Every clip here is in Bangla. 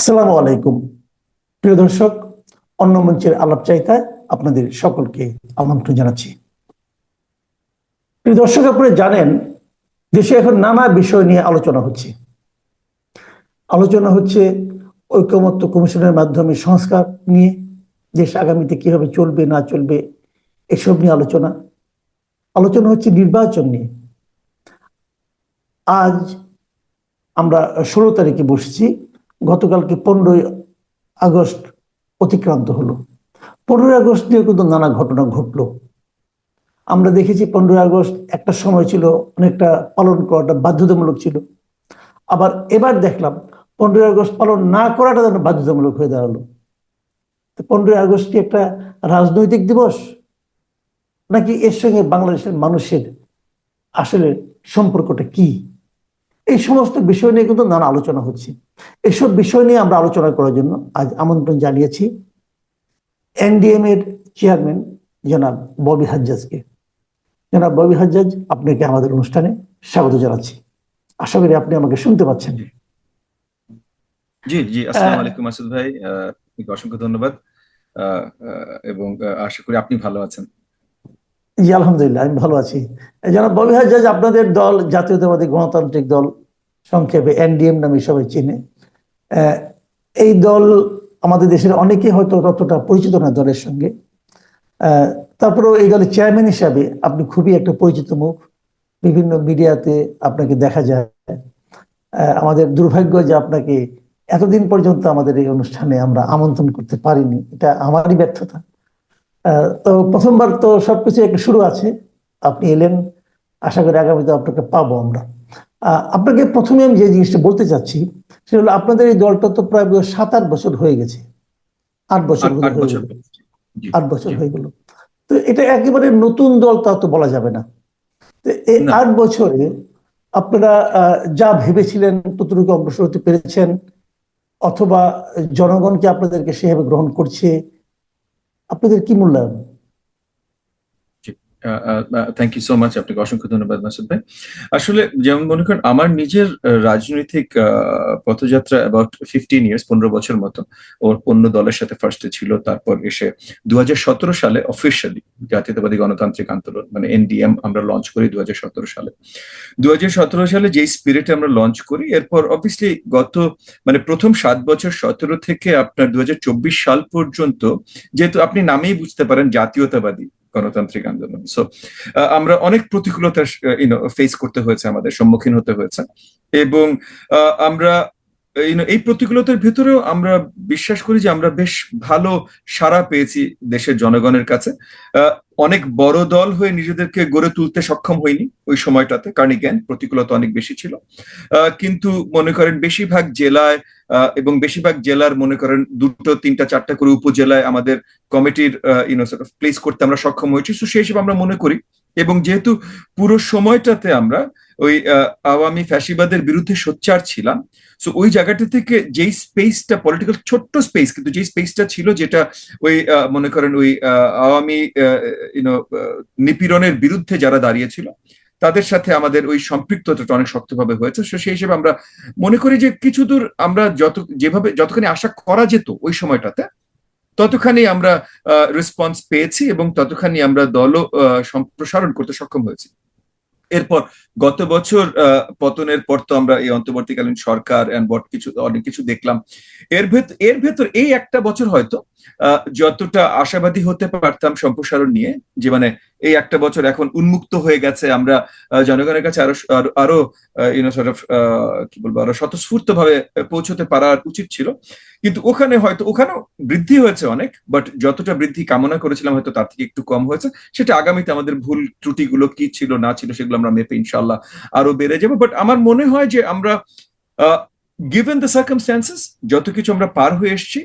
আসসালামু আলাইকুম। প্রিয় দর্শক, অন্য মঞ্চের আলাপ চাইতায় আপনাদের সকলকে আমন্ত্রণ জানাচ্ছি। প্রিয় দর্শক, আপনারা জানেন, দেশে এখন নানা বিষয় নিয়ে আলোচনা হচ্ছে। আলোচনা হচ্ছে ঐক্যমত্য কমিশনের মাধ্যমে সংস্কার নিয়ে, দেশ আগামীতে কীভাবে চলবে, না চলবে, এসব নিয়ে আলোচনা। আলোচনা হচ্ছে নির্বাচন নিয়ে। আজ আমরা ষোলো তারিখে বসছি। গতকালকে পনেরোই আগস্ট অতিক্রান্ত হলো। পনেরোই আগস্ট নিয়ে কিন্তু নানা ঘটনা ঘটলো। আমরা দেখেছি পনেরোই আগস্ট একটা সময় ছিল অনেকটা পালন করাটা বাধ্যতামূলক ছিল। আবার এবার দেখলাম পনেরোই আগস্ট পালন না করাটা যেন বাধ্যতামূলক হয়ে দাঁড়াল। পনেরোই আগস্ট কি একটা রাজনৈতিক দিবস? নাকি এর সঙ্গে বাংলাদেশের মানুষের আসলে সম্পর্কটা কি? এই সমস্ত বিষয় নিয়ে কিন্তু নানা আলোচনা হচ্ছে। এসব বিষয় নিয়ে আমরা আলোচনা করার জন্য আজ আমন্ত্রণ জানিয়েছি এনডিএম এর চেয়ারম্যান জনাব ববি হাজ্জাজকে। জনাব ববি হাজ্জাজ আপনাকে আমাদের অনুষ্ঠানে স্বাগত জানাচ্ছি। আশা করি আপনি আমাকে শুনতে পাচ্ছেন। জি জি আসসালামু আলাইকুম মাসুদ ভাই। আপনাকে অসংখ্য ধন্যবাদ। এবং আশা করি আপনি ভালো আছেন। জি আলহামদুলিল্লাহ আমি ভালো আছি। জনাব ববি হাজ্জাজ আপনাদের দল জাতীয়তাবাদী গণতান্ত্রিক দল সংক্ষেপে এনডিএম নামে সবাই চিনে। এই দল আমাদের দেশের অনেকে হয়তো ততটা পরিচিত না দলের সঙ্গে। তারপরেও এই দলের চেয়ারম্যান হিসাবে আপনি খুবই একটা পরিচিত মুখ। বিভিন্ন মিডিয়াতে আপনাকে দেখা যায়। আমাদের দুর্ভাগ্য যে আপনাকে এতদিন পর্যন্ত আমাদের এই অনুষ্ঠানে আমরা আমন্ত্রণ করতে পারিনি। এটা আমারই ব্যর্থতা। তো প্রথমবার তো সবকিছু একটা শুরু আছে। আপনি এলেন। আশা করি আগামীতে আপনাকে পাবো আমরা। আপনাকে প্রথমে আমি যে জিনিসটা বলতে চাচ্ছি সেটা হলো আপনাদের এই দলটা তো প্রায় সাত আট বছর হয়ে গেছে। আট বছর আট হয়ে বছর হয়ে গেল। তো এটা একেবারে নতুন দল তা তো বলা যাবে না। তো এই আট বছরে আপনারা আহ, যা ভেবেছিলেন ততটুকু অগ্রসর হতে পেরেছেন অথবা জনগণকে আপনাদেরকে সেভাবে গ্রহণ করছে আপনাদের কি মূল্যায়ন? থ্যাংক ইউ সো মাচ আপনাকে অসংখ্য ধন্যবাদ মাসুদ ভাই। আসলে যেমন মনে করেন, আমার নিজের রাজনৈতিক পথযাত্রা অ্যাবাউট ফিফটিন ইয়ার্স পনেরো বছর মতো, ওর অন্য দলের সাথে ফার্স্টে ছিল, তারপর এসে দুহাজার সতেরো সালে অফিসিয়ালি জাতীয়তাবাদী গণতান্ত্রিক আন্দোলন মানে এনডিএম আমরা লঞ্চ করি দু হাজার সতেরো সালে। দু হাজার সতেরো সালে যেই স্পিরিটে আমরা লঞ্চ করি, এরপর অবভিয়াসলি গত মানে প্রথম সাত বছর সতেরো থেকে আপনার দু হাজার চব্বিশ সাল পর্যন্ত, যেহেতু আপনি নামেই বুঝতে পারেন জাতীয়তাবাদী গণতান্ত্রিক আন্দোলন। সো আমরা অনেক প্রতিকূলতার ইউনো ফেস করতে হয়েছে, আমাদের সম্মুখীন হতে হয়েছে। এবং আমরা এই প্রতিকূলতার ভিতরেও আমরা বিশ্বাস করি যে আমরা বেশ ভালো সাড়া পেয়েছি দেশের জনগণের কাছে। অনেক বড় দল হয়ে নিজেদেরকে গড়ে তুলতে সক্ষম হয়নি ওই সময়টাতে। কারণ জ্ঞান প্রতিকূলতা অনেক বেশি ছিল। কিন্তু মনে করেন বেশিরভাগ জেলায় এবং বেশিরভাগ জেলার মনে করেন দুটো, তিনটা, চারটা করে উপজেলায় আমাদের কমিটির ইউনো প্লেস করতে আমরা সক্ষম হয়েছি। তো সেই হিসেবে আমরা মনে করি, এবং যেহেতু পুরো সময়টাতে আমরা ওই আওয়ামী ফ্যাসিবাদের বিরুদ্ধে সোচ্চার ছিলাম সো ওই জায়গাটা থেকে যেই স্পেসটা পলিটিক্যাল ছোট্ট স্পেস কিন্তু যেই স্পেসটা ছিল যেটা ওই মনে করেন ওই আওয়ামী ইউনো নিপীড়নের বিরুদ্ধে যারা দাঁড়িয়েছিল তাদের সাথে আমাদের ওই সম্পৃক্ততাটা অনেক শক্তভাবে হয়েছে। So সেই হিসেবে আমরা মনে করি যে কিছু দূর আমরা যত যেভাবে যতখানি আশা করা যেত ওই সময়টাতে ততখানি আমরা রেসপন্স পেয়েছি এবং ততখানি আমরা আহ, সম্প্রসারণ করতে সক্ষম হয়েছি। এরপর গত বছর পতনের পর তো আমরা এই অন্তর্বর্তীকালীন সরকার কিছু অনেক কিছু দেখলাম। এর ভেতর এর ভেতর এই একটা বছর হয়তো যতটা আশাবাদী হতে পারতাম সম্প্রসারণ নিয়ে যে মানে এই একটা বছর এখন উন্মুক্ত হয়ে গেছে। আমরা জনগণের কাছে আরও, আরো- ইউনো সর্ট কি বলব, আরও স্বতঃস্ফূর্ত ভাবে পৌঁছতে পারার উচিত ছিল। কিন্তু ওখানে হয়তো, ওখানেও বৃদ্ধি হয়েছে অনেক বাট যতটা বৃদ্ধি কামনা করেছিলাম হয়তো তার থেকে একটু কম হয়েছে। সেটা আগামীতে আমাদের ভুল ত্রুটিগুলো কি ছিল, না ছিল, সেগুলো আমরা মেপে ইনশাল্লাহ আরও বেড়ে যাব। বাট আমার মনে হয় যে আমরা গিভেন দ্য সার্কামস্ট্যান্সেস যত কিছু আমরা পার হয়ে এসেছি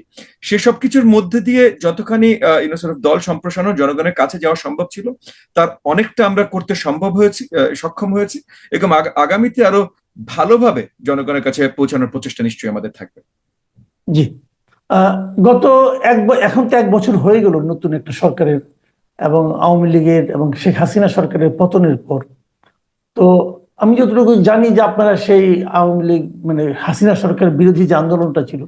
সেসব কিছুর মধ্যে দিয়ে যতখানি ইউনো সর্ট দল সম্প্রসারণ, জনগণের কাছে যাওয়া সম্ভব ছিল, তার অনেকটা আমরা করতে সম্ভব হয়েছি সক্ষম হয়েছি, এবং আগামীতে আরও ভালোভাবে জনগণের কাছে পৌঁছানোর প্রচেষ্টা নিশ্চয়ই আমাদের থাকবে। জি। গত এক এখন তো এক বছর হয়ে গেল নতুন একটা সরকারের এবং আওয়ামী লীগের এবং শেখ হাসিনা সরকারের পতনের পর। তো আমি যতটুকু জানি যে আপনারা সেই আওয়ামী লীগ মানে হাসিনা সরকার বিরোধী যে আন্দোলনটা ছিল,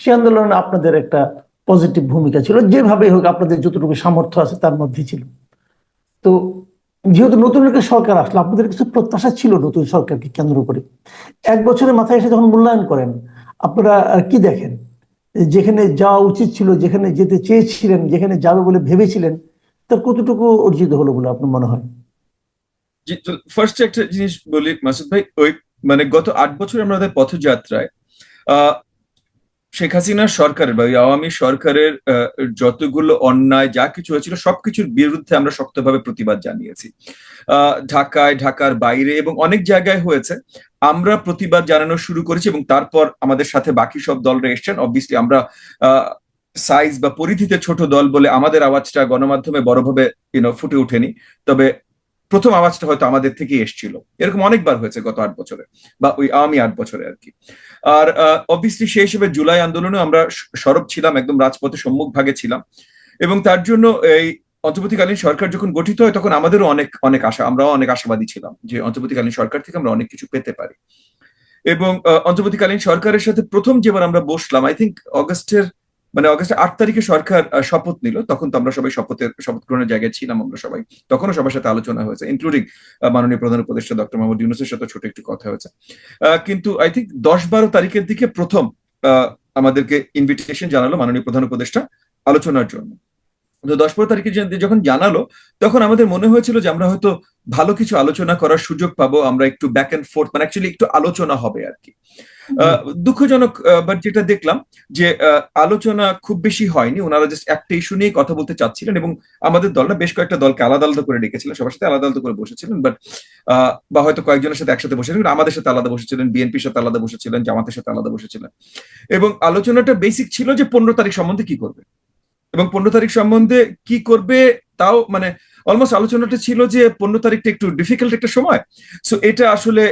সেই আন্দোলনে আপনাদের একটা পজিটিভ ভূমিকা ছিল। যেভাবে হোক আপনাদের যতটুকু সামর্থ্য আছে তার মধ্যে ছিল। তো যেহেতু নতুন একটা সরকার আসলো, আপনাদের কিছু প্রত্যাশা ছিল নতুন সরকারকে কেন্দ্র করে? এক বছরের মাথায় এসে যখন মূল্যায়ন করেন, আপনারা কি দেখেন? যেখানে যাওয়া উচিত ছিল, যেখানে যেতে চেয়েছিলেন, যেখানে যাবে বলে ভেবেছিলেন, তার কতটুকু অর্জিত হলো বলে আপনার মনে হয়? ফার্স্ট একটা জিনিস বলি, মাসুদ ভাই, ওই মানে গত আট বছর আমাদের পথযাত্রায় শেখ হাসিনার সরকারের বা আওয়ামী সরকারের যতগুলো অন্যায়, যা কিছু হয়েছিল, সবকিছুর বিরুদ্ধে আমরা শক্তভাবে প্রতিবাদ জানিয়েছি। ঢাকায়, ঢাকার বাইরে এবং অনেক জায়গায় হয়েছে। আমরা প্রতিবাদ জানানো শুরু করেছি এবং তারপর আমাদের সাথে বাকি সব দলরা এসছেন। অবভিয়াসলি আমরা সাইজ বা পরিধিতে ছোট দল বলে আমাদের আওয়াজটা গণমাধ্যমে বড়ভাবে ইউনো ফুটে ওঠেনি। তবে প্রথম আওয়াজটা হয়তো আমাদের থেকেই এসছিল। এরকম অনেকবার হয়েছে গত আট বছরে, বা ওই আওয়ামী আট বছরে আর কি। আর অবভিয়াসলি সেই হিসেবে জুলাই আন্দোলনে আমরা সরব ছিলাম, একদম রাজপথে সম্মুখ ভাগে ছিলাম। এবং তার জন্য এই অন্তর্বর্তীকালীন সরকার যখন গঠিত হয়, তখন আমাদেরও অনেক অনেক আশা, আমরাও অনেক আশাবাদী ছিলাম যে অন্তর্বর্তীকালীন সরকার থেকে আমরা অনেক কিছু পেতে পারি। এবং অন্তর্বর্তীকালীন সরকারের সাথে প্রথম যেবার আমরা বসলাম আই থিঙ্ক অগস্টের মানে অগস্টের আট তারিখে সরকার শপথ নিল, তখন তো আমরা সবাই শপথের, শপথ গ্রহণের জায়গায় ছিলাম আমরা সবাই। তখনও সবার সাথে আলোচনা হয়েছে ইনক্লুডিং মাননীয় প্রধান উপদেষ্টা ডক্টর মোহাম্মদ ইউনুসের সাথে ছোট একটু কথা হয়েছে। কিন্তু আই থিঙ্ক দশ বারো তারিখের দিকে প্রথম আমাদেরকে ইনভিটেশন জানালো মাননীয় প্রধান উপদেষ্টা আলোচনার জন্য। তো দশ বারো তারিখে যখন জানালো, তখন আমাদের মনে হয়েছিল যে আমরা হয়তো ভালো কিছু আলোচনা করার সুযোগ পাবো, আমরা একটু ব্যাক এন্ড ফোর্থ মানে অ্যাকচুয়ালি একটু আলোচনা হবে আর কি। দুঃখজনক বাট যেটা দেখলাম যে আহ, আলোচনা খুব বেশি হয়নি। ওনারা জাস্ট একটা ইস্যু নিয়ে কথা বলতে চাচ্ছিলেন এবং আমাদের দলটা বেশ কয়েকটা দলকে আলাদা আলাদা করে ডেকেছিলেন। সবার সাথে আলাদা আলাদা করে বসেছিলেন বাট বা হয়তো কয়েকজনের সাথে একসাথে বসেছিলেন কিন্তু আমাদের সাথে আলাদা বসেছিলেন বিএনপির সাথে আলাদা বসেছিলেন জামাতের সাথে আলাদা বসেছিলেন। এবং আলোচনাটা বেসিক ছিল যে পনেরো তারিখ সম্বন্ধে কি করবে? এবং পনেরো তারিখ সম্বন্ধে কি করবে তাও মানে অলমোস্ট আলোচনাটা ছিল যে পনেরো তারিখটা একটু ডিফিকাল্ট একটা সময়। সো এটা আসলে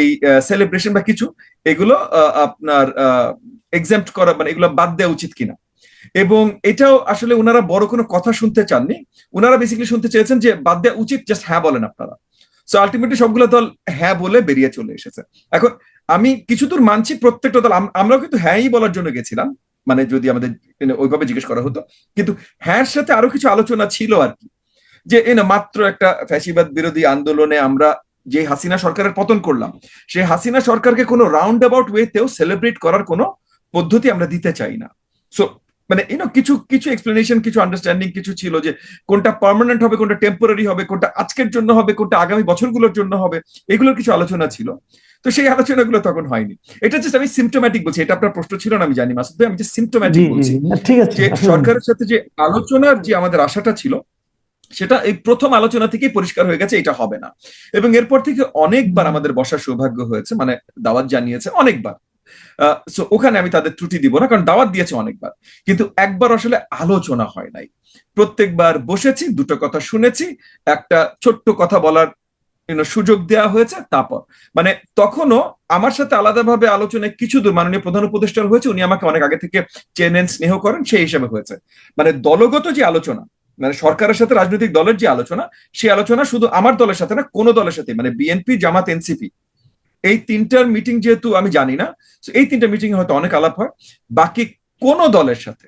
এই সেলিব্রেশন বা কিছু, এগুলো আপনার এক্সাম্পট করা মানে এগুলো বাদ দেওয়া উচিত কিনা। এবং এটাও আসলে ওনারা বড় কোনো কথা শুনতে চাননি। ওনারা বেসিক্যালি শুনতে চেয়েছেন যে বাদ দেওয়া উচিত জাস্ট হ্যাঁ বলেন আপনারা। সো আলটিমেটলি সবগুলো দল হ্যাঁ বলে বেরিয়ে চলে এসেছে। এখন, আমি কিছু দূর মানছি, প্রত্যেকটা দল আমরাও কিন্তু হ্যাঁই বলার জন্য গেছিলাম। মানে যদি আমাদের ওইভাবে জিজ্ঞেস করা হতো। কিন্তু হ্যাঁ সাথে আরও কিছু আলোচনা ছিল আর কি। যে না মাত্র একটা ফ্যাসিবাদ বিরোধী আন্দোলনে আমরা যে হাসিনা সরকারের পতন করলাম, সেই হাসিনা সরকারকে কোনো রাউন্ড অ্যাবাউট ওয়েতেও সেলিব্রেট করার কোনো পদ্ধতি আমরা দিতে চাই না। সো মানে ইউনো কিছু কিছু এক্সপ্লেনেশন কিছু আন্ডারস্ট্যান্ডিং কিছু ছিল যে, কোনটা পার্মানেন্ট হবে, কোনটা টেম্পোরারি হবে, কোনটা আজকের জন্য হবে, কোনটা আগামী বছরগুলোর জন্য হবে, এগুলোর কিছু আলোচনা ছিল। তো সেই আলোচনাগুলো তখন হয়নি। এটা জাস্ট আমি সিমটোম্যাটিক বলছি এটা আপনার প্রশ্ন ছিল না আমি জানি মাসুদ ভাই আমি যে সিমটোম্যাটিক বলছি। ঠিক আছে যে সরকারের সাথে যে আলোচনার যে আমাদের আশাটা ছিল সেটা এই প্রথম আলোচনা থেকেই পরিষ্কার হয়ে গেছে এটা হবে না। এবং এরপর থেকে অনেকবার আমাদের বসার সৌভাগ্য হয়েছে মানে দাওয়াত জানিয়েছে অনেকবার। সো ওখানে আমি তাদের ত্রুটি দিব না কারণ দাওয়াত দিয়েছে অনেকবার। কিন্তু একবার আসলে আলোচনা হয় নাই। প্রত্যেকবার বসেছি দুটো কথা শুনেছি একটা ছোট্ট কথা বলার সুযোগ দেওয়া হয়েছে, তারপর। মানে তখনও আমার সাথে আলাদাভাবে আলোচনায় কিছু দূর মাননীয় প্রধান উপদেষ্টার হয়েছে, উনি আমাকে অনেক আগে থেকে চেনেন, স্নেহ করেন, সেই হিসাবে হয়েছে। মানে দলগত যে আলোচনা মানে সরকারের সাথে রাজনৈতিক দলের যে আলোচনা, সেই আলোচনা শুধু আমার দলের সাথে না, কোনো দলের সাথে মানে বিএনপি জামাত এনসিপি এই তিনটার মিটিং যেহেতু আমি জানি না এই তিনটা মিটিং হয়তো অনেক আলাপ হয়। বাকি কোনো দলের সাথে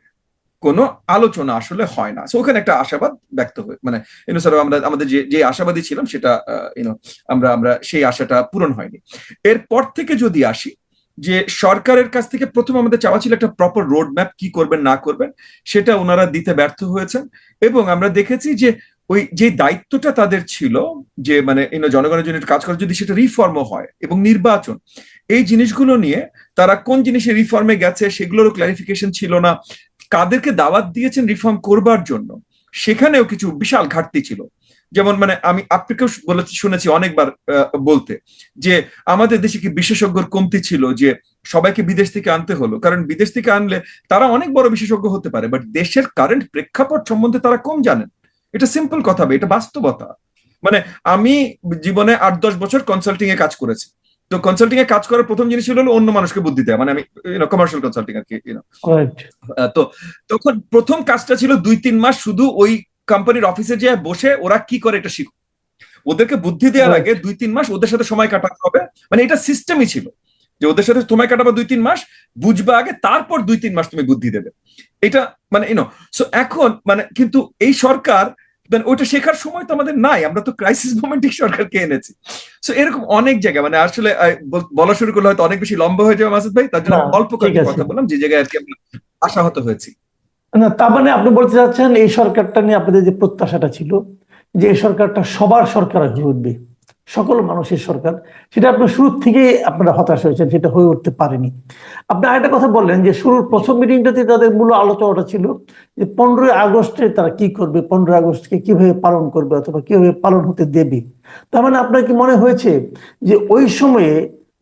কোনো আলোচনা আসলে হয় না। সো ওখানে একটা আশাবাদ ব্যক্ত হয়ে মানে ইউনো স্যার আমরা, আমাদের যে যে আশাবাদী ছিলাম সেটা ইউনো আমরা আমরা সেই আশাটা পূরণ হয়নি। এরপর থেকে যদি আসি, যে সরকারের কাছ থেকে প্রথম আমাদের চাওয়া ছিল একটা প্রপার রোড ম্যাপ কি করবেন, না করবেন, সেটা ওনারা দিতে ব্যর্থ হয়েছেন এবং আমরা দেখেছি যে ওই, যে দায়িত্বটা তাদের ছিল, যে মানে জনগণের জন্য কাজ করা যদি সেটা রিফর্মও হয় এবং নির্বাচন, এই জিনিসগুলো নিয়ে তারা কোন জিনিসে রিফর্মে গেছে সেগুলোরও ক্লারিফিকেশন ছিল না। কাদেরকে দাওয়াত দিয়েছেন রিফর্ম করবার জন্য, সেখানেও কিছু বিশাল ঘাটতি ছিল। যেমন মানে আমি আপনাকেও বলেছি, শুনেছি অনেকবার বলতে, যে আমাদের দেশে কি বিশেষজ্ঞর কমতি ছিল যে সবাইকে বিদেশ থেকে আনতে হলো? কারণ বিদেশ থেকে আনলে তারা অনেক বড় বিশেষজ্ঞ হতে পারে বাট দেশের কারেন্ট প্রেক্ষাপট সম্বন্ধে তারা কম জানেন। এটা সিম্পল কথা, এটা বাস্তবতা। মানে আমি জীবনে আট দশ বছর কনসাল্টিং এ কাজ করেছি। তো কনসাল্টিং এ কাজ করার প্রথম জিনিস হলো অন্য মানুষকে বুদ্ধি দেওয়া মানে আমি কমার্শিয়াল কনসাল্টিং আর কি তো তখন প্রথম কাজটা ছিল দুই তিন মাস শুধু ওই কোম্পানির অফিসে যেয়ে বসে ওরা কি করে এটা শিখো ওদেরকে বুদ্ধি দেওয়ার. আগে দুই তিন মাস ওদের সাথে সময় কাটাতে হবে। মানে এটা সিস্টেমই ছিল যে ওদের সাথে সময় কাটাবো দুই তিন মাস বুঝবা আগে তারপর দুই তিন মাস তুমি বুদ্ধি দেবে। এটা মানে ইনো সো এখন মানে কিন্তু এই সরকার মানে ওইটা শেখার সময় তো আমাদের নাই আমরা তো ক্রাইসিস মোমেন্টে সরকারকে এনেছি। সো এরকম অনেক জায়গা মানে আসলে বলা শুরু করলে হয়তো অনেক বেশি লম্বা হয়ে যাবে মাসুদ ভাই তার জন্য অল্প কয়েকটা কথা বললাম যে জায়গায় আর কি আমরা আশাহত হয়েছি। না তার মানে আপনি বলতে চাচ্ছেন এই সরকারটা নিয়ে আপনাদের যে প্রত্যাশাটা ছিল যে এই সরকারটা সবার সরকার হয়ে উঠবে। সকল মানুষের সরকার, সেটা আপনার শুরু থেকেই আপনারা হতাশ হয়েছেন, সেটা হয়ে উঠতে পারেনি। আপনি আরেকটা কথা বললেন যে শুরুর প্রথম মিটিংটাতে তাদের মূল আলোচনাটা ছিল যে পনেরোই আগস্টে তারা কি করবে, পনেরোই আগস্টকে কীভাবে পালন করবে অথবা কীভাবে পালন হতে দেবে। তার মানে আপনার কি মনে হয়েছে যে ওই সময়ে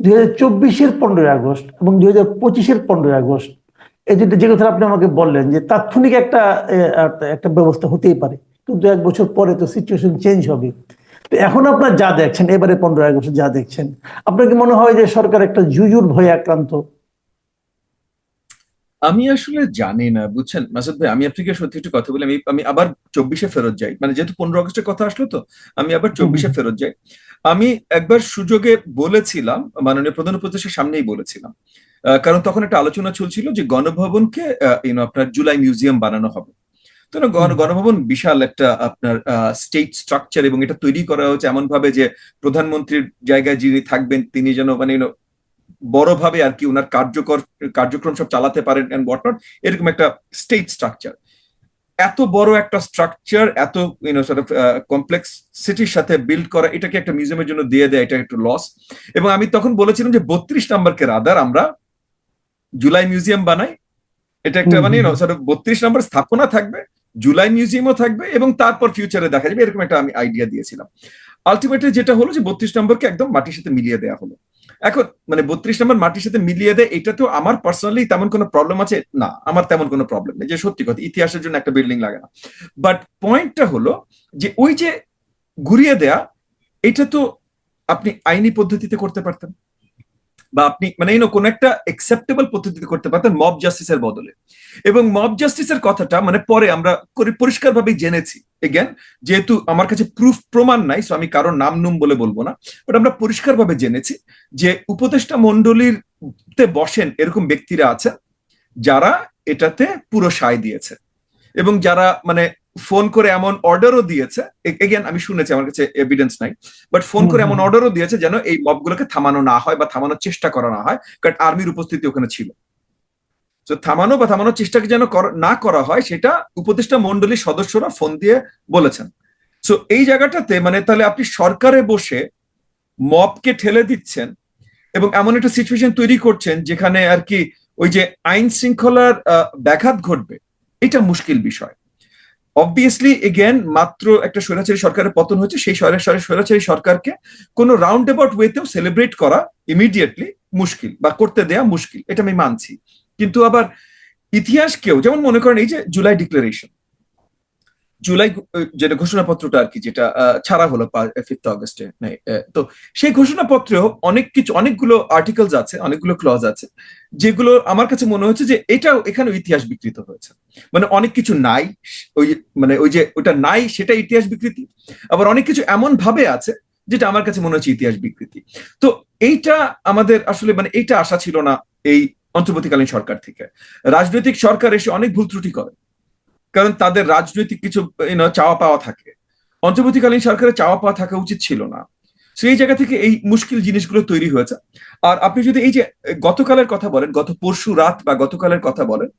দুই হাজার চব্বিশের পনেরোই আগস্ট এবং দুই হাজার পঁচিশের পনেরোই আগস্ট, এই দুটো যে কথা আপনি আমাকে বললেন যে তাৎক্ষণিক একটা একটা ব্যবস্থা হতেই পারে। কিন্তু এক বছর পরে তো সিচুয়েশন চেঞ্জ হবে। তো এখন আপনার যা দেখছেন এবারে পনেরোই আগস্ট যা দেখছেন আপনার কি মনে হয় যে সরকার একটা জুজুর ভয়ে আক্রান্ত? আমি আসলে জানি না বুঝছেন? মাসুদ ভাই আমি আপনাকে সত্যি একটু কথা বলি আমি আমি আবার চব্বিশে ফেরত যাই। মানে যেহেতু পনেরো আগস্টের কথা আসলো তো আমি আবার চব্বিশে ফেরত যাই। আমি একবার সুযোগে বলেছিলাম মাননীয় প্রধান উপদেষ্টার সামনেই বলেছিলাম কারণ তখন একটা আলোচনা চলছিল যে গণভবনকে ইউনো আপনার জুলাই মিউজিয়াম বানানো হবে। তো। গণভবন বিশাল একটা আপনার স্টেট স্ট্রাকচার এবং এটা তৈরি করা হচ্ছে এমন ভাবে যে প্রধানমন্ত্রীর জায়গায় যিনি থাকবেন তিনি যেন মানে বড়ভাবে আর কি ওনার কার্যকর কার্যক্রম সব চালাতে পারেন অ্যান্ড নট এরকম একটা স্টেট স্ট্রাকচার এত বড় একটা স্ট্রাকচার এত ইউনো সর্ট অফ কমপ্লেক্স সিটির সাথে বিল্ড করা এটাকে একটা মিউজিয়ামের জন্য দিয়ে দেয় এটা একটু লস এবং আমি তখন বলেছিলাম যে বত্রিশ নাম্বারকে রাদার আমরা জুলাই মিউজিয়াম বানাই। এটা একটা মানে বত্রিশ নাম্বার স্থাপনা থাকবে। জুলাই মিউজিয়ামও থাকবে এবং তারপর ফিউচারে দেখা যাবে, এরকম একটা আমি আইডিয়া দিয়েছিলাম। আলটিমেটলি যেটা হলো যে, বত্রিশ নম্বরকে একদম মাটির সাথে মিলিয়ে দেওয়া হলো। এখন মানে বত্রিশ নম্বর মাটির সাথে মিলিয়ে দেয়, এটা তো আমার পার্সোনালি তেমন কোনো প্রবলেম আছে? না, আমার তেমন কোনো প্রবলেম নেই, যে সত্যি কথা, ইতিহাসের জন্য একটা বিল্ডিং লাগে না। বাট পয়েন্টটা হলো যে, ওই যে, ঘুরিয়ে দেয়া, এটা তো আপনি আইনি পদ্ধতিতে করতে পারতেন। বা আপনি মানে এই কোন একটা একসেপ্টেবল পদ্ধতিতে করতে পারতেন মব জাস্টিসের বদলে। এবং মব জাস্টিসের কথাটা মানে পরে আমরা পরিষ্কার ভাবে জেনেছি। এগেন যেহেতু আমার কাছে প্রুফ প্রমাণ নাই সো আমি কারোর নাম নুম বলে বলব না। বাট আমরা পরিষ্কার ভাবে জেনেছি যে উপদেষ্টা মন্ডলীর তে বসেন এরকম ব্যক্তিরা আছেন যারা এটাতে পুরো সায় দিয়েছে। এবং যারা মানে ফোন করে এমন অর্ডারও দিয়েছে। এগেন আমি শুনেছি আমার কাছে এভিডেন্স নাই। বাট ফোন করে এমন। অর্ডারও দিয়েছে যেন এই মবগুলোকে থামানো না হয় বা থামানোর চেষ্টা করা না হয় কারণ আর্মির উপস্থিতি ওখানে ছিল। তো থামানো বা থামানোর চেষ্টাকে যেন না করা হয় সেটা উপদেষ্টা মন্ডলীর সদস্যরা ফোন দিয়ে বলেছেন। সো এই জায়গাটাতে মানে তাহলে আপনি সরকারে বসে মবকে ঠেলে দিচ্ছেন এবং এমন একটা সিচুয়েশন তৈরি করছেন যেখানে আর কি ওই যে আইন শৃঙ্খলার ব্যাঘাত ঘটবে। এটা মুশকিল বিষয়। অবভিয়াসলি এগেন মাত্র একটা স্বৈরাচারী সরকারের পতন হচ্ছে সেই স্বৈরাচারী সরকারকে কোনো রাউন্ড অ্যাবাউট ওয়েতেও সেলিব্রেট করা ইমিডিয়েটলি মুশকিল বা করতে দেয়া মুশকিল, এটা আমি মানছি। কিন্তু আবার ইতিহাস কেউ, যেমন মনে করেন এই যে জুলাই ডিক্লারেশন জুলাই যেটা ঘোষণাপত্রটা আর কি, যেটা ছাড়া হলো ফিফথ অগস্টে তো সেই ঘোষণাপত্রেও অনেক কিছু, অনেকগুলো আর্টিকেলস আছে, অনেকগুলো ক্লজ আছে, যেগুলো আমার কাছে মনে হচ্ছে যে এটাও এখানে ইতিহাস বিকৃত হয়েছে। মানে অনেক কিছু নাই, ওই মানে ওই যে ওটা নাই সেটা ইতিহাস বিকৃতি। আবার অনেক কিছু এমন ভাবে আছে, যেটা আমার কাছে মনে হচ্ছে ইতিহাস বিকৃতি। তো এইটা আমাদের আসলে মানে এইটা আশা ছিল না এই অন্তর্বর্তীকালীন সরকার থেকে। রাজনৈতিক সরকার এসে অনেক ভুল ত্রুটি করে। কারণ তাদের রাজনৈতিক কিছু চাওয়া পাওয়া থাকে। অন্তর্বর্তীকালীন সরকারের চাওয়া পাওয়া থাকা উচিত ছিল না। সেই জায়গা থেকে এই মুশকিল জিনিসগুলো তৈরি হয়েছে। আর আপনি যদি এই যে, গতকালের কথা বলেন, গত পরশু রাত বা গতকালের কথা বলেন,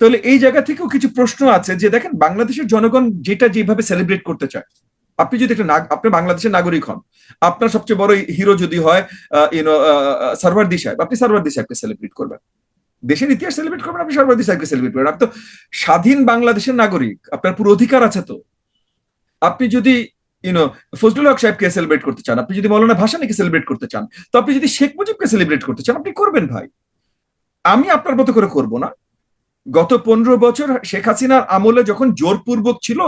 তাহলে এই জায়গা থেকেও কিছু প্রশ্ন আছে যে, দেখেন, বাংলাদেশের জনগণ যেটা যেভাবে সেলিব্রেট করতে চায়। আপনি যদি একটা আপনি বাংলাদেশের নাগরিক হন, আপনার সবচেয়ে বড় হিরো যদি হয় ইউনো সার্ভার সাহেব, আপনি সার্ভার সাহেবকে সেলিব্রেট করবেন। দেশের ইতিহাস সেলিব্রেট করবেন, আপনি সার্ভার সাহেবকে সেলিব্রেট করবেন। আপনি তো স্বাধীন বাংলাদেশের নাগরিক, আপনার পুরো অধিকার আছে তো। আপনি যদি ইউনো ফজলুল হক সাহেবকে সেলিব্রেট করতে চান, আপনি যদি মৌলানা ভাসানিকে সেলিব্রেট করতে চান, তো আপনি যদি শেখ মুজিবকে সেলিব্রেট করতে চান, আপনি করবেন ভাই। আমি আপনার মতো করে করব না। গত পনেরো বছর শেখ হাসিনার আমলে যখন জোরপূর্বক ছিল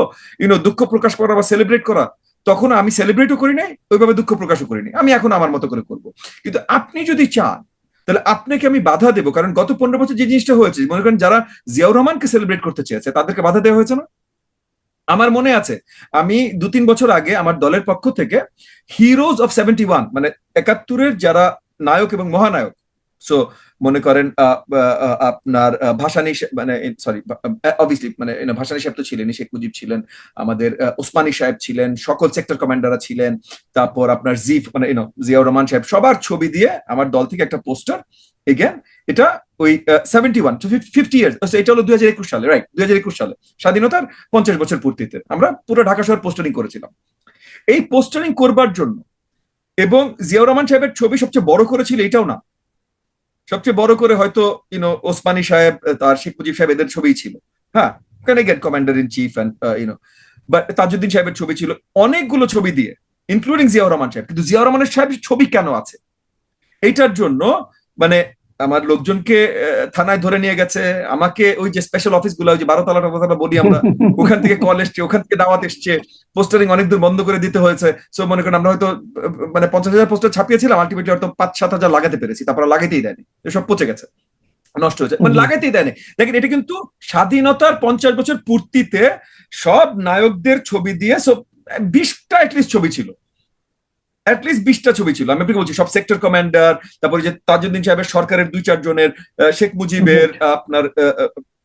ইউনো দুঃখ প্রকাশ করা বা সেলিব্রেট করা, তখন আমি সেলিব্রেটও করি নাই, ওইভাবে দুঃখ প্রকাশও করিনি আমি এখন আমার মতো করে করব। কিন্তু আপনি যদি চান তাহলে আপনাকে আমি বাধা দেবো, কারণ গত পনেরো বছর যে জিনিসটা হয়েছে, মনে করেন যারা জিয়াউর রহমানকে সেলিব্রেট করতে চেয়েছে, তাদেরকে বাধা দেওয়া হয়েছে না? আমার মনে আছে, আমি দু তিন বছর আগে আমার দলের পক্ষ থেকে হিরোজ অফ সেভেন্টি ওয়ান মানে একাত্তরের যারা নায়ক এবং মহানায়ক সো মনে করেন আপনার ভাসানী মানে সরি অবভিয়াসলি মানে know, সাহেব তো ছিলেন শেখ মুজিব ছিলেন আমাদের ওসমানী সাহেব ছিলেন সকল সেক্টর কমান্ডাররা ছিলেন তারপর আপনার জিফ মানে ইউনো জিয়াউর রহমান সাহেব সবার ছবি দিয়ে আমার দল থেকে একটা পোস্টার এগেন এটা ওই সেভেন্টি ওয়ান ফিফটি ইয়ার্স এটা হলো দুই হাজার একুশ সালে রাইট দুই হাজার একুশ সালে স্বাধীনতার পঞ্চাশ বছর পূর্তিতে আমরা পুরো ঢাকা শহর পোস্টারিং করেছিলাম। এই পোস্টারিং করবার জন্য এবং জিয়াউর রহমান সাহেবের ছবি সবচেয়ে বড় করেছিল এটাও না সবচেয়ে বড় করে হয়তো ইউনো ওসমানী সাহেব তার শেখ মুজিব সাহেব এদের ছবিই ছিল। হ্যাঁ get commander in chief and you know but Tajuddin সাহেবের ছবি ছিল অনেকগুলো ছবি দিয়ে ইনক্লুডিং জিয়াউর রহমান সাহেব। কিন্তু জিয়াউর রহমানের সাহেব ছবি কেন আছে? এইটার জন্য মানে আমার লোকজনকে থানায় ধরে নিয়ে গেছে। আমাকে ওই যে স্পেশাল অফিসগুলো ওই যে বারো তলার কথা বলি আমরা ওখান থেকে কল এসছে ওখান থেকে দাওয়াত এসছে। পোস্টারিং অনেক দূর বন্ধ করে দিতে হয়েছে। সো মনে করেন আমরা হয়তো মানে পঞ্চাশ হাজার পোস্টার ছাপিয়েছিলাম আলটিমেটলি হয়তো পাঁচ সাত হাজার লাগাতে পেরেছি তারপর আর লাগাইতেই দেয়নি। সব পচে গেছে নষ্ট হয়েছে। মানে হুম। লাগাইতেই দেয়নি। দেখেন এটা কিন্তু স্বাধীনতার পঞ্চাশ বছর পূর্তিতে সব নায়কদের ছবি দিয়ে সব বিশটা অ্যাটলিস্ট ছবি ছিল। অ্যাটলিস্ট বিশটা ছবি ছিল। আমি আপনাকে বলছি সব সেক্টর কমান্ডার তারপরে যে তাজউদ্দিন সাহেবের সরকারের দুই চারজনের শেখ মুজিবের আপনার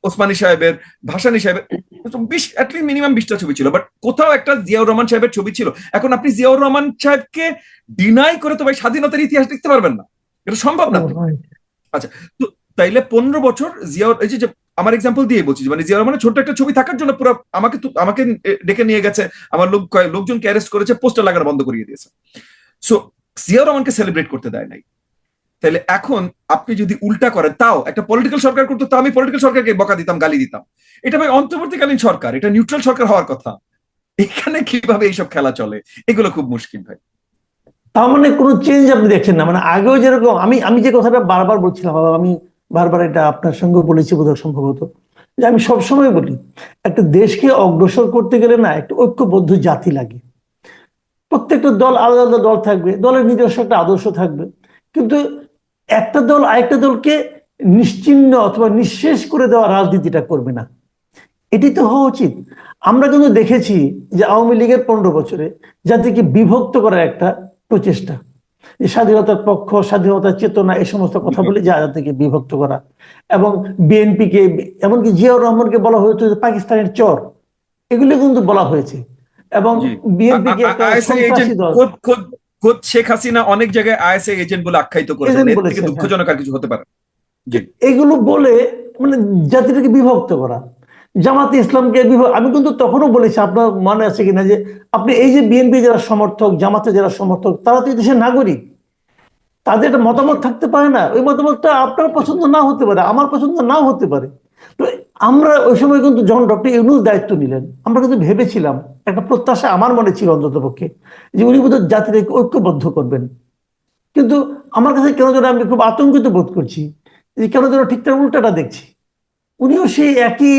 ওসমানী সাহেবের ভাসানী সাহেবের বিশ অ্যাটলিস্ট মিনিমাম বিশটা ছবি ছিল। বাট কোথাও একটা জিয়াউর রহমান সাহেবের ছবি ছিল। এখন আপনি জিয়াউর রহমান সাহেবকে ডিনাই করে তো ভাই স্বাধীনতার ইতিহাস লিখতে পারবেন না। এটা সম্ভব না। আচ্ছা তো তাইলে পনেরো বছর জিয়াউর এই যে আমার এক্সাম্পল দিয়ে বলছি মানে জিয়াউর রহমানের ছোট্ট একটা ছবি থাকার জন্য পুরো আমাকে তো আমাকে ডেকে নিয়ে গেছে। আমার লোক লোকজনকে অ্যারেস্ট করেছে পোস্টার লাগানো বন্ধ করিয়ে দিয়েছে। সো জিয়াউর রহমানকে সেলিব্রেট করতে দেয় নাই। তাহলে এখন আপনি যদি উল্টা করেন, তাও একটা পলিটিক্যাল সরকার করতো তাও আমি পলিটিক্যাল সরকারকে বকা দিতাম, গালি দিতাম। এটা ভাই অন্তর্বর্তীকালীন সরকার, এটা নিউট্রাল সরকার হওয়ার কথা। এখানে কীভাবে এইসব খেলা চলে? এগুলো খুব মুশকিল ভাই। তার মানে কোনো চেঞ্জ আপনি দেখছেন না। মানে আগেও যেরকম, আমি আমি যে কথাটা বারবার বলছিলাম আমি বারবার এটা আপনার সঙ্গে বলেছি বোধহয় সম্ভবত। যে আমি সবসময় বলি, একটা দেশকে অগ্রসর করতে গেলে না একটা ঐক্যবদ্ধ জাতি লাগে। প্রত্যেকটা দল আলাদা আলাদা দল থাকবে, দলের নিজস্ব একটা আদর্শ থাকবে। কিন্তু একটা দল আরেকটা দলকে নিশ্চিহ্ন অথবা নিঃশেষ করে দেওয়া রাজনীতিটা করবে না। এটি তো হওয়া উচিত। আমরা কিন্তু দেখেছি যে আওয়ামী লীগের পনেরো বছরে জাতিকে বিভক্ত করার একটা প্রচেষ্টা। যে স্বাধীনতার পক্ষ স্বাধীনতার চেতনা এই সমস্ত কথা বলে যা জাতিকে বিভক্ত করা। এবং বিএনপিকে এমনকি জিয়াউর রহমানকে বলা হয়েছে যে পাকিস্তানের চর। এগুলি কিন্তু বলা হয়েছে। এবং। বিএনপিকে খোদ শেখ হাসিনা অনেক জায়গায় আইএসআই এজেন্ট বলে আখ্যায়িত করেছেন। থেকে হ্যাঁ। দুঃখজনক আর কিছু হতে পারে। এগুলো বলে মানে জাতিটাকে বিভক্ত করা। জামাতে ইসলামকে আমি কিন্তু তখনও বলেছি, আপনার মনে আছে কিনা যে আপনি এই যে বিএনপি যারা সমর্থক, জামাতে যারা সমর্থক, তারা তো দেশের নাগরিক। তাদের মতামত থাকতে পারে না। ওই মতামতটা আপনার পছন্দ না হতে পারে, আমার পছন্দ নাও হতে পারে। তো আমরা ওই সময় কিন্তু যখন ডক্টর ইউনুস দায়িত্ব নিলেন। আমরা কিন্তু ভেবেছিলাম, একটা প্রত্যাশা আমার মনে ছিল অন্তত পক্ষে, যে উনি বোধহয় জাতিটাকে ঐক্যবদ্ধ করবেন। কিন্তু আমার কাছে কেন যেন আমি খুব আতঙ্কিত বোধ করছি, যে কেন যেন ঠিকঠাক উল্টাটা দেখছি। উনিও সেই একই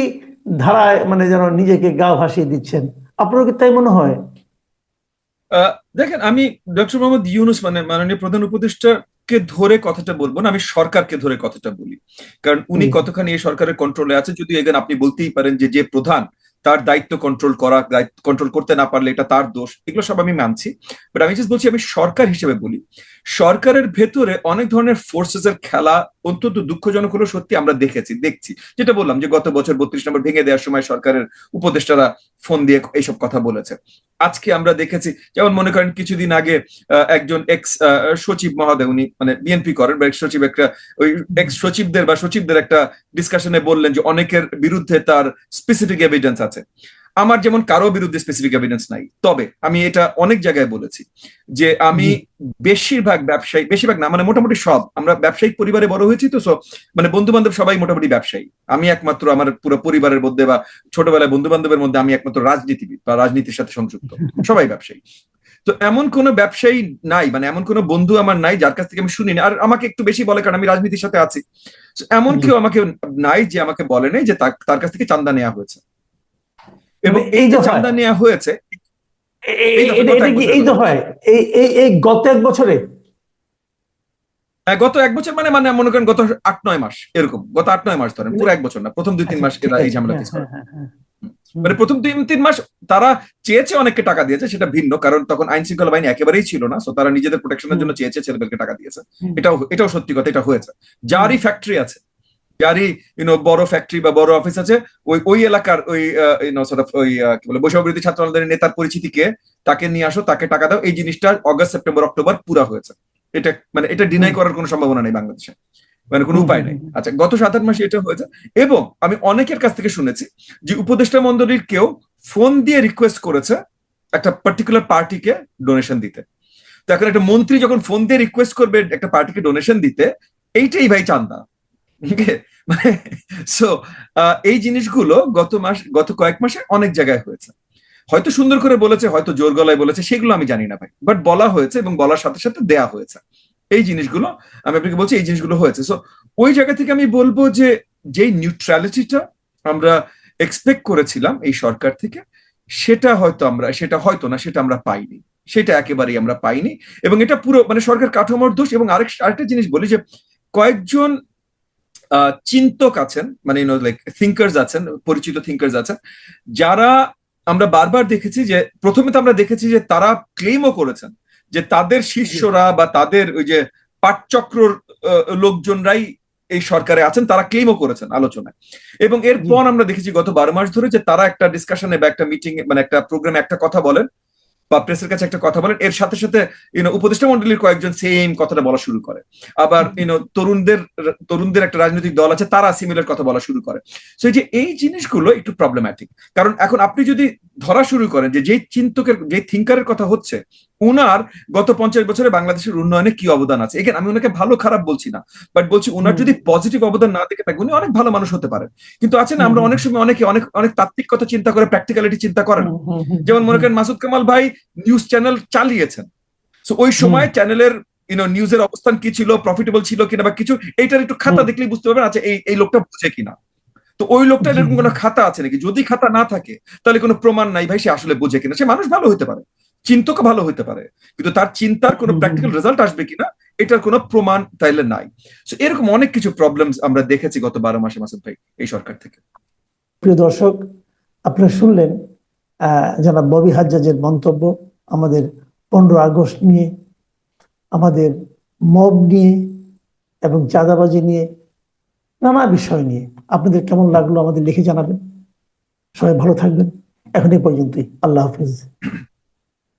ধারায় মানে যেন নিজেকে গা ভাসিয়ে দিচ্ছেন। আপনার কি তাই মনে হয়? আহ, দেখেন আমি ডক্টর মোহাম্মদ ইউনুস মানে মাননীয় প্রধান উপদেষ্টা কে ধরে কথাটা বলব না আমি সরকারকে ধরে কথাটা বলি। কারণ উনি কতখানি এই সরকারের কন্ট্রোলে আছে যদি এখানে আপনি বলতেই পারেন যে যে প্রধান তার দায়িত্ব কন্ট্রোল করা কন্ট্রোল করতে না পারলে এটা তার দোষ, এগুলো সব আমি মানছি। বাট আমি জাস্ট বলছি, আমি সরকার হিসেবে বলি, সরকারের ভেতরে অনেক ধরনের ফোর্সেস এর খেলা অত্যন্ত দুঃখজনক হলো সত্যি আমরা দেখেছি, দেখছি। যেটা বললাম যে গত বছর বত্রিশ নম্বর ভেঙে দেওয়ার সময় সরকারের উপদেষ্টারা ফোন দিয়ে এইসব কথা বলেছে। আজকে আমরা দেখেছি, যেমন মনে করেন কিছুদিন আগে একজন এক্স সচিব মহোদয়, উনি মানে বিএনপি করেন, বা ex সচিব একটা, ওই এক্স সচিবদের বা সচিবদের একটা ডিসকাশনে বললেন যে অনেকের বিরুদ্ধে তার স্পেসিফিক এভিডেন্স আছে। আমার যেমন কারও বিরুদ্ধে স্পেসিফিক এভিডেন্স নাই। তবে আমি এটা অনেক জায়গায় বলেছি যে আমি বেশিরভাগ ব্যবসায়ী বেশিরভাগ না মানে মোটামুটি সব। আমরা ব্যবসায়িক পরিবারে বড় হয়েছি তো মানে বন্ধু বান্ধব সবাই মোটামুটি ব্যবসায়ী। আমি একমাত্র আমার পুরো পরিবারের মধ্যে বা ছোটবেলায় বন্ধু বান্ধবের মধ্যে আমি একমাত্র রাজনীতিবিদ বা রাজনীতির সাথে সংযুক্ত। সবাই ব্যবসায়ী। তো এমন কোনো ব্যবসায়ী নাই মানে এমন কোনো বন্ধু আমার নাই যার কাছ থেকে আমি শুনি না আর আমাকে একটু বেশি বলে কারণ আমি রাজনীতির সাথে আছি। এমন কেউ আমাকে নাই যে আমাকে বলে নাই যে তার কাছ থেকে চান্দা নেওয়া হয়েছে। এবং এই যে দফায়? চান্দা নেওয়া হয়েছে এই এটা কি এই তো হয়? এই এই এই গত এক বছরে? হ্যাঁ, গত এক বছর মানে মানে মনে করেন গত আট নয় মাস এরকম। গত আট নয় মাস ধরেন পুরো এক বছর না প্রথম দুই তিন মাস আচ্ছা, এরা এই। ঝামেলা ফেস করে হ্যাঁ, হ্যাঁ। মানে প্রথম তিন তিন মাস তারা চেয়েছে অনেককে টাকা দিয়েছে সেটা ভিন্ন কারণ তখন আইন শৃঙ্খলা বাহিনী একেবারেই ছিল না তো তারা নিজেদের প্রোটেকশনের জন্য চেয়েছে ছেলেদেরকে টাকা দিয়েছে। এটাও এটাও সত্যি কথা এটা হয়েছে। যারই ফ্যাক্টরি আছে যারই ইউনো বড় ফ্যাক্টরি বা বড় অফিস আছে, ওই ওই এলাকার ওই ইউনো সর্ট অফ ওই কি বলে বৈষম্যবিরোধী ছাত্র আন্দোলনের নেতার পরিচিতিকে তাকে নিয়ে আসো, তাকে টাকা দাও, এই জিনিসটা অগস্ট সেপ্টেম্বর অক্টোবর পুরা হয়েছে। এটা মানে এটা ডিনাই করার কোনো সম্ভাবনা নেই বাংলাদেশে। মানে কোনো উপায় নেই। আচ্ছা গত সাত, আট মাসে এটা হয়েছে, এবং আমি অনেকের কাছ থেকে শুনেছি যে উপদেষ্টা মন্ডলীর কেউ ফোন দিয়ে রিকোয়েস্ট করেছে একটা পার্টিকুলার পার্টিকে ডোনেশন দিতে। তো এখন একটা মন্ত্রী যখন ফোন দিয়ে রিকোয়েস্ট করবে একটা পার্টিকে ডোনেশন দিতে, এইটাই ভাই চান্দা? মানে সো এই জিনিসগুলো গত মাস, গত কয়েক মাসে অনেক জায়গায় হয়েছে। হয়তো সুন্দর করে বলেছে, হয়তো জোর গলায় বলেছে, সেগুলো আমি জানি না ভাই। বাট বলা হয়েছে এবং বলার সাথে সাথে দেয়া হয়েছে। এই জিনিসগুলো, আমি আপনাকে বলছি, এই জিনিসগুলো হয়েছে। সো ওই জায়গা থেকে আমি বলব যে, যেই নিউট্রালিটিটা আমরা এক্সপেক্ট করেছিলাম এই সরকার থেকে, সেটা হয়তো আমরা, সেটা হয়তো না, সেটা আমরা পাইনি। সেটা একেবারেই আমরা পাইনি। এবং এটা পুরো মানে সরকার কাঠামোর দোষ এবং আরেক, আরেকটা জিনিস বলি যে, কয়েকজন চিন্তক আছেন মানে ইউনো লাইক থিঙ্কার্স আছেন পরিচিত থিঙ্কার্স আছেন যারা আমরা বারবার দেখেছি যে প্রথমে তো আমরা দেখেছি যে তারা ক্লেমও করেছেন যে তাদের শিষ্যরা বা তাদের ওই যে পাঠচক্রর আহ, লোকজনরাই এই সরকারে আছেন তারা ক্লেমও করেছেন আলোচনায়। এবং এরপর আমরা দেখেছি গত বারো মাস ধরে যে তারা একটা ডিসকাশনে বা একটা মিটিং মানে একটা প্রোগ্রামে একটা কথা বলেন বা প্রেসের কাছে একটা কথা বলেন, এর সাথে সাথে ইউনো উপদেষ্টা মন্ডলীর কয়েকজন সেম কথাটা বলা শুরু করে। আবার ইউনো তরুণদের তরুণদের একটা রাজনৈতিক দল আছে, তারা সিমিলার কথা বলা শুরু করে। সো এই যে, এই জিনিসগুলো একটু প্রবলেম্যাটিক কারণ এখন আপনি যদি ধরা শুরু করেন যে, যেই চিন্তকের যে থিঙ্কারের কথা হচ্ছে উনার গত পঞ্চাশ বছরে বাংলাদেশের উন্নয়নে কি অবদান আছে? এখানে আমি ওনাকে ভালো খারাপ বলছি না বাট বলছি ওনার যদি পজিটিভ অবদান না দেখে থাকে উনি অনেক ভালো মানুষ হতে পারেন। কিন্তু আছে না আমরা অনেক সময় অনেকে অনেক অনেক তাত্ত্বিক কথা চিন্তা করে প্র্যাকটিক্যালিটি চিন্তা করে না। হুম, হুম, হুম, যেমন মনে করেন মাসুদ কামাল ভাই নিউজ চ্যানেল চালিয়েছেন। তো ওই সময় চ্যানেলের ইউনো নিউজের অবস্থান কি ছিল প্রফিটেবল ছিল কিনা বা কিছু এইটার একটু খাতা দেখলেই বুঝতে পারবেন আচ্ছা এই এই লোকটা বুঝে কিনা। তো ওই লোকটা এরকম। কোনো খাতা আছে নাকি? যদি খাতা না থাকে তাহলে কোনো প্রমাণ নাই ভাই সে আসলে বোঝে কিনা। সে মানুষ ভালো হতে পারে। চিন্তকও ভালো হতে পারে কিন্তু তার চিন্তার কোনো প্র্যাকটিক্যাল রেজাল্ট আসবে কিনা এটার কোনো প্রমাণ তাইলে নাই। এরকম অনেক কিছু প্রবলেম আমরা দেখেছি গত বারো মাসে মাসুদ ভাই এই সরকার থেকে। প্রিয় দর্শক আপনারা শুনলেন জনাব ববি হাজ্জাজের মন্তব্য আমাদের পনেরো আগস্ট নিয়ে আমাদের মব নিয়ে এবং চাঁদাবাজি নিয়ে নানা বিষয় নিয়ে। আপনাদের কেমন লাগল আমাদের লিখে জানাবেন। সবাই ভালো থাকবেন। এখন এই পর্যন্তই। আল্লাহ হাফিজ।